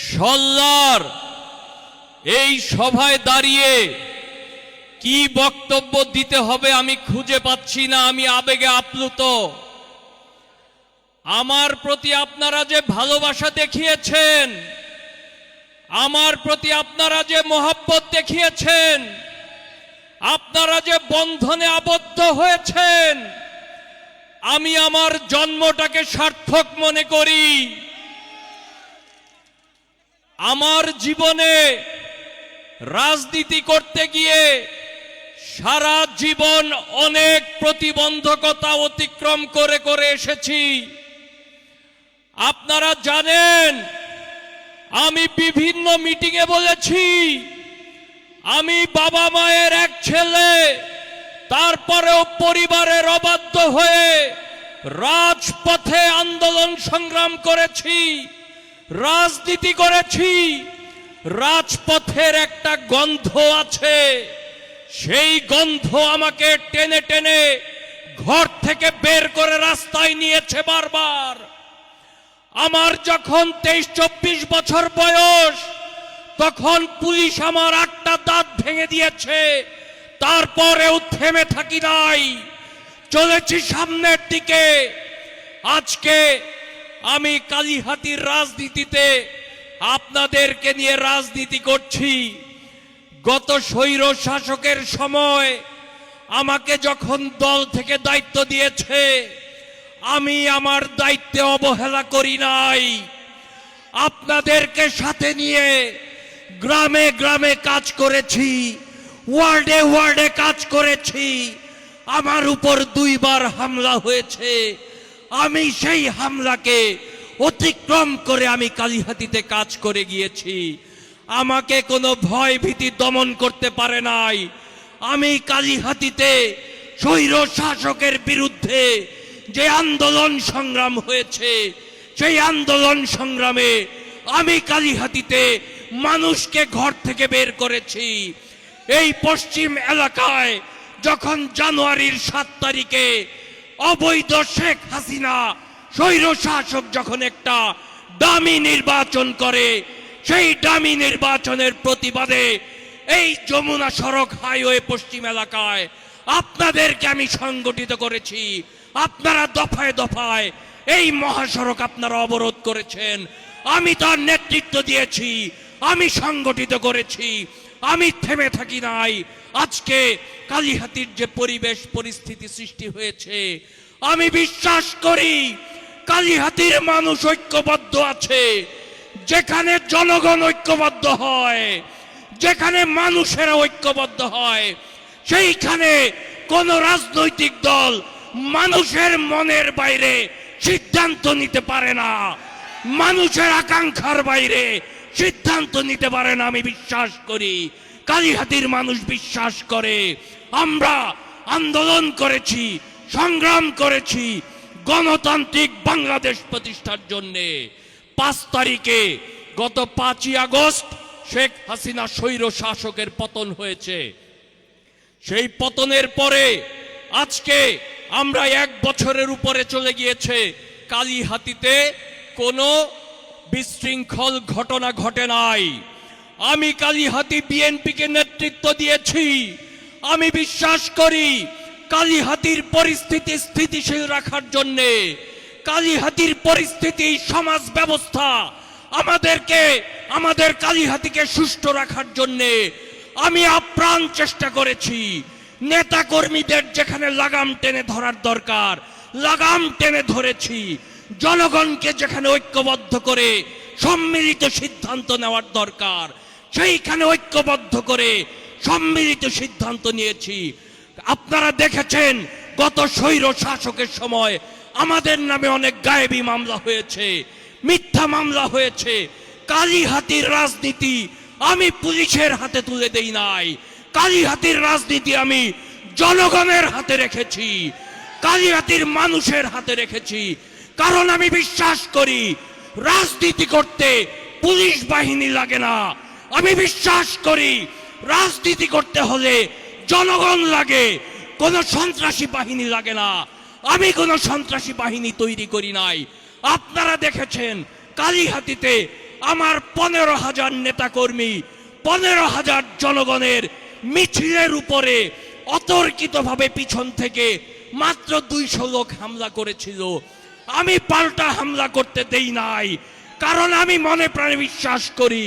সল্লার এই সভায় দাঁড়িয়ে কি বক্তব্য দিতে হবে আমি খুঁজে পাচ্ছি না, আমি আবেগে আপ্লুত। আমার প্রতি আপনারা যে ভালোবাসা দেখিয়েছেন, আমার প্রতি আপনারা যে মহাব্বত দেখিয়েছেন, আপনারা যে বন্ধনে আবদ্ধ হয়েছেন, আমি আমার জন্মটাকে সার্থক মনে করি। আমার জীবনে রাজনীতি করতে গিয়ে সারা জীবন অনেক প্রতিবন্ধকতা অতিক্রম করে করে এসেছি। আপনারা জানেন, আমি বিভিন্ন মিটিংয়ে বলেছি, আমি বাবা মায়ের এক ছেলে, তারপরেও পরিবারের অবাধ্য হয়ে রাজপথে আন্দোলন সংগ্রাম করেছি। রাজনীতি করেছি, রাজপথের একটা গন্ধ আছে। সেই গন্ধ আমাকে টেনে টেনে ঘর থেকে বের করে রাস্তায় নিয়েছে বারবার। আমার যখন তেইশ চব্বিশ বছর বয়স, তখন পুলিশ আমার একটা দাঁত ভেঙে দিয়েছে। তারপরেও থেমে থাকি নাই। চলেছি সামনের দিকে। আজকে আমি কালীহাতির রাজনীতিতে আপনাদেরকে নিয়ে রাজনীতি করছি। গত স্বৈর শাসকের সময় আমাকে যখন দল থেকে দায়িত্ব দিয়েছে, আমি আমার দায়িত্বে অবহেলা করি নাই। আপনাদেরকে সাথে নিয়ে গ্রামে গ্রামে কাজ করেছি, ওয়ার্ডে ওয়ার্ডে কাজ করেছি। আমার উপর দুইবার হামলা হয়েছে। আমি সেই হামলাকে অতিক্রম করে আমি কালীহাতিতে কাজ করে গিয়েছি। আমাকে কোনো ভয় ভীতি দমন করতে পারে নাই। আমি কালীহাতিতে স্বৈর শাসকের বিরুদ্ধে যে আন্দোলন সংগ্রাম হয়েছে, সেই আন্দোলন সংগ্রামে আমি কালীহাতিতে মানুষকে ঘর থেকে বের করেছি। এই পশ্চিম এলাকায় যখন জানুয়ারির সাত তারিখে অবৈধ শেখ হাসিনা স্বৈর শাসক যখন একটা দামি নির্বাচন করে, সেই দামি নির্বাচনের প্রতিবাদে এই যমুনা সড়ক হাইওয়ে পশ্চিম এলাকায় আপনাদেরকে আমি সংগঠিত করেছি। আপনারা দফায় দফায় এই মহাসড়ক আপনারা অবরোধ করেছেন। আমি তার নেতৃত্ব দিয়েছি, আমি সংগঠিত করেছি। আমি থেমে থাকি নাই। আজকে কালীহাতির যে পরিবেশ, পরিস্থিতি সৃষ্টি হয়েছে, আমি বিশ্বাস করি কালীহাতির মানুষ ঐক্যবদ্ধ আছে। যেখানে জনগণ ঐক্যবদ্ধ হয়, যেখানে মানুষেরা ঐক্যবদ্ধ হয়, সেইখানে কোন রাজনৈতিক দল মানুষের মনের বাইরে সিদ্ধান্ত নিতে পারে না। মানুষের আকাঙ্ক্ষার বাইরে সিদ্ধান্ত নিতে পারে না, আমি বিশ্বাস করি। কালীহাতির মানুষ বিশ্বাস করে। আমরা আন্দোলন করেছি, সংগ্রাম করেছি গণতান্ত্রিক বাংলাদেশ প্রতিষ্ঠার জন্যে। পাঁচ তারিখে গত পাঁচই আগস্ট শেখ হাসিনা স্বৈর শাসকের পতন হয়েছে। সেই পতনের পরে আজকে আমরা এক বছরের উপরে চলে গিয়েছে কালীহাতিতে কোনো বিশৃঙ্খল ঘটনা ঘটে নাই। আমি কালীহাতি বিএনপিকে নেতৃত্ব দিয়েছি। আমি বিশ্বাস করি, কালীহাতির পরিস্থিতি স্থিতিশীল রাখার জন্যে কালীহাতির পরিস্থিতি, সমাজ ব্যবস্থা আমাদেরকে, আমাদের কালীহাতিকে সুষ্ঠু রাখার জন্যে আমি আপ্রাণ চেষ্টা করেছি। নেতা কর্মীদের যেখানে লাগাম টেনে ধরার দরকার, লাগাম টেনে ধরেছি। জনগণকে যেখানে ঐক্যবদ্ধ করে সম্মিলিত সিদ্ধান্ত নেওয়ার দরকার, সেইখানে ঐক্যবদ্ধ করে সম্মিলিত সিদ্ধান্ত নিয়েছি। আপনারা দেখেছেন, গত স্বৈর শাসকের সময় আমাদের নামে অনেক গায়েবী মামলা হয়েছে, মিথ্যা মামলা হয়েছে। কালীহাতির রাজনীতি আমি পুলিশের হাতে তুলে দেই নাই। কালীহাতির রাজনীতি আমি জনগণের হাতে রেখেছি। কালীহাতির মানুষের হাতে রেখেছি। কারণ আমি বিশ্বাস করি, রাজনীতি করতে পুলিশ বাহিনী লাগে না। আমি বিশ্বাস করি, রাজনীতি করতে হলে জনগণ লাগে, কোন সন্ত্রাসী বাহিনী লাগে না। আমি কোন সন্ত্রাসী বাহিনী তৈরি করি নাই। আপনারা দেখেছেন, কালীহাতিতে আমার পনেরো হাজার নেতাকর্মী, পনেরো হাজার জনগণের মিছিলের উপরে অতর্কিতভাবে পিছন থেকে মাত্র দুইশো লোক হামলা করেছিল। আমি পাল্টা হামলা করতে দেই নাই। কারণ আমি মনে প্রাণে বিশ্বাস করি,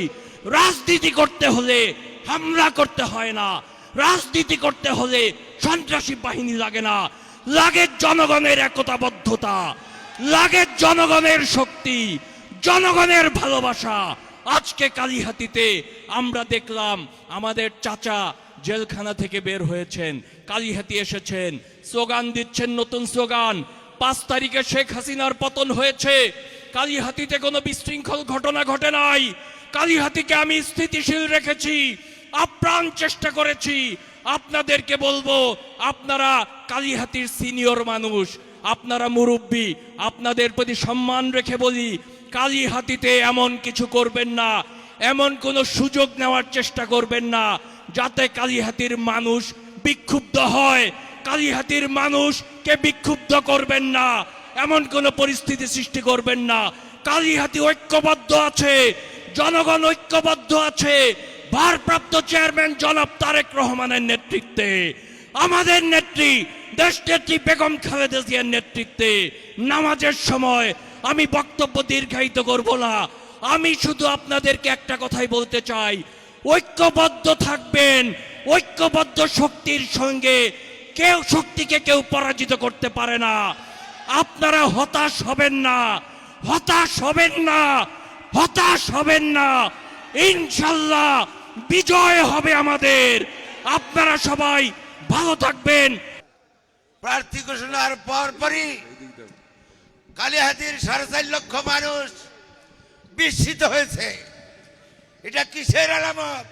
রাজনীতি করতে হলে হামলা করতে হয় না। রাজনীতি করতে হলে সন্ত্রাসী বাহিনী লাগে না। লাগে জনগণের একতাবদ্ধতা, লাগে জনগণের শক্তি, জনগণের ভালোবাসা। আজকে কালীহাতিতে আমরা দেখলাম আমাদের চাচা জেলখানা থেকে বের হয়েছেন, কালীহাতি এসেছেন, স্লোগান দিচ্ছেন নতুন স্লোগান পাঁচ তারিখে শেখ হাসিনার পতন হয়েছে। কালীহাতিতে কোনো বিশৃঙ্খল ঘটনা ঘটে নাই। কালীহাতিকে আমি স্থিতিশীল রেখেছি, আপ্রাণ চেষ্টা করেছি। আপনাদেরকে বলব, আপনারা কালীহাতির সিনিয়র মানুষ, আপনারা মুরব্বী, আপনাদের প্রতি সম্মান রেখে বলি, কালীহাতিতে এমন কিছু করবেন না, এমন কোনো সুযোগ নেওয়ার চেষ্টা করবেন না, যাতে কালীহাতির মানুষ বিক্ষুব্ধ হয়। কালীহাতির মানুষকে বিক্ষুব্ধ করবেন না, এমন কোনো পরিস্থিতি সৃষ্টি করবেন না। কালীহাতি ঐক্যবদ্ধ আছে, জনগণ ঐক্যবদ্ধ আছে, ভারপ্রাপ্ত চেয়ারম্যান জনাব তারেক রহমানের নেতৃত্বে। আমাদের নেত্রী, দেশ নেত্রী বেগম খালেদা জিয়ার নেতৃত্বে নামাজের সময় আমি বক্তব্য দীর্ঘায়িত করব না। আমি শুধু আপনাদেরকে একটা কথাই বলতে চাই, ঐক্যবদ্ধ থাকবেন, ঐক্যবদ্ধ শক্তির সঙ্গে কেউ শক্তিকে কেউ পরাজিত করতে পারে না। আপনারা হতাশ হবেন না। হতাশ হবেন না। হতাশ হবেন না। ইনশাল্লাহ বিজয় হবে আমাদের। আপনারা সবাই ভালো থাকবেন। প্রার্থী ঘোষণার পর পরই কালীহাতির সাড়ে চার লক্ষ মানুষ বিস্মিত হয়েছে। এটা কিসের আলামত?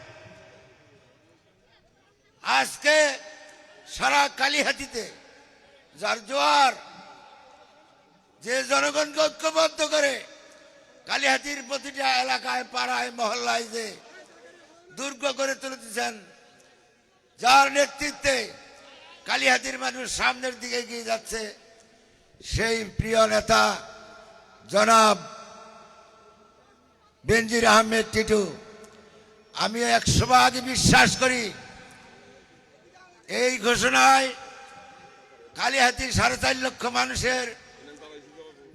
আজকে সারা কালীহাতিতে যার জোয়ার যে জনগণকে ঐক্যবদ্ধ করে কালীহাতির প্রতিটা এলাকায়, পাড়ায়, মহল্লায় যে দুর্গ করে তুলতেছেন যার নেতৃত্বে কালীহাতির মানুষ সামনের দিকে এগিয়ে যাচ্ছে, সেই প্রিয় নেতা জনাব বেনজির আহমেদ টিটু। আমি একশো ভাগ বিশ্বাস করি এই ঘোষণায় কালীহাতির সাড়ে চার লক্ষ মানুষের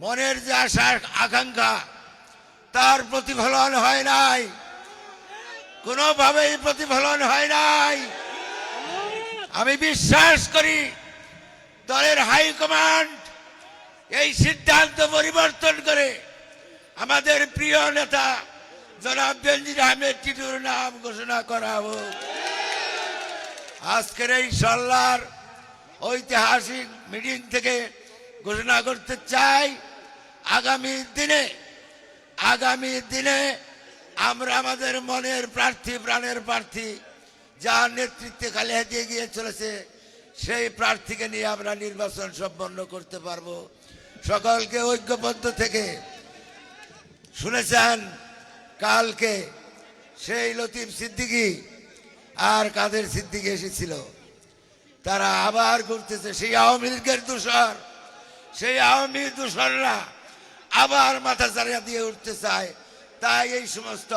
মনের যে আশা, আকাঙ্ক্ষা, তার প্রতিফলন হয় নাই। কোনোভাবেই প্রতিফলন হয় নাই। আমি বিশ্বাস করি দলের হাইকমান্ড এই সিদ্ধান্ত পরিবর্তন করে আমাদের প্রিয় নেতা জনাব বেনজির আহমেদ টিটুর নাম ঘোষণা করা হোক আজকের এই সল্লার ঐতিহাসিক মিটিং থেকে ঘোষণা করতে চাই, আগামী দিনে আগামী দিনে আমরা আমাদের মনের প্রার্থী, প্রাণের প্রার্থী যার নেতৃত্বে খালি হাতিয়ে গিয়ে চলেছে, সেই প্রার্থীকে নিয়ে আমরা নির্বাচন সম্পন্ন করতে পারব। সকলকে ঐক্যবদ্ধ থেকে শুনেছেন কালকে সেই লতিফ সিদ্দিকী আর কাদের সিদ্দিক এসেছিল? তারা আবার ঘুরতেছে, সেই আওয়ামী লীগের দূষর। সেই আওয়ামী দূষণরা আবার মাথা চারিয়া দিয়ে উঠতে চায়। তাই এই সমস্ত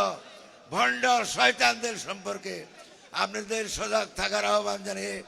ভণ্ড শয়তানদের সম্পর্কে আপনাদের সজাগ থাকার আহ্বান জানিয়ে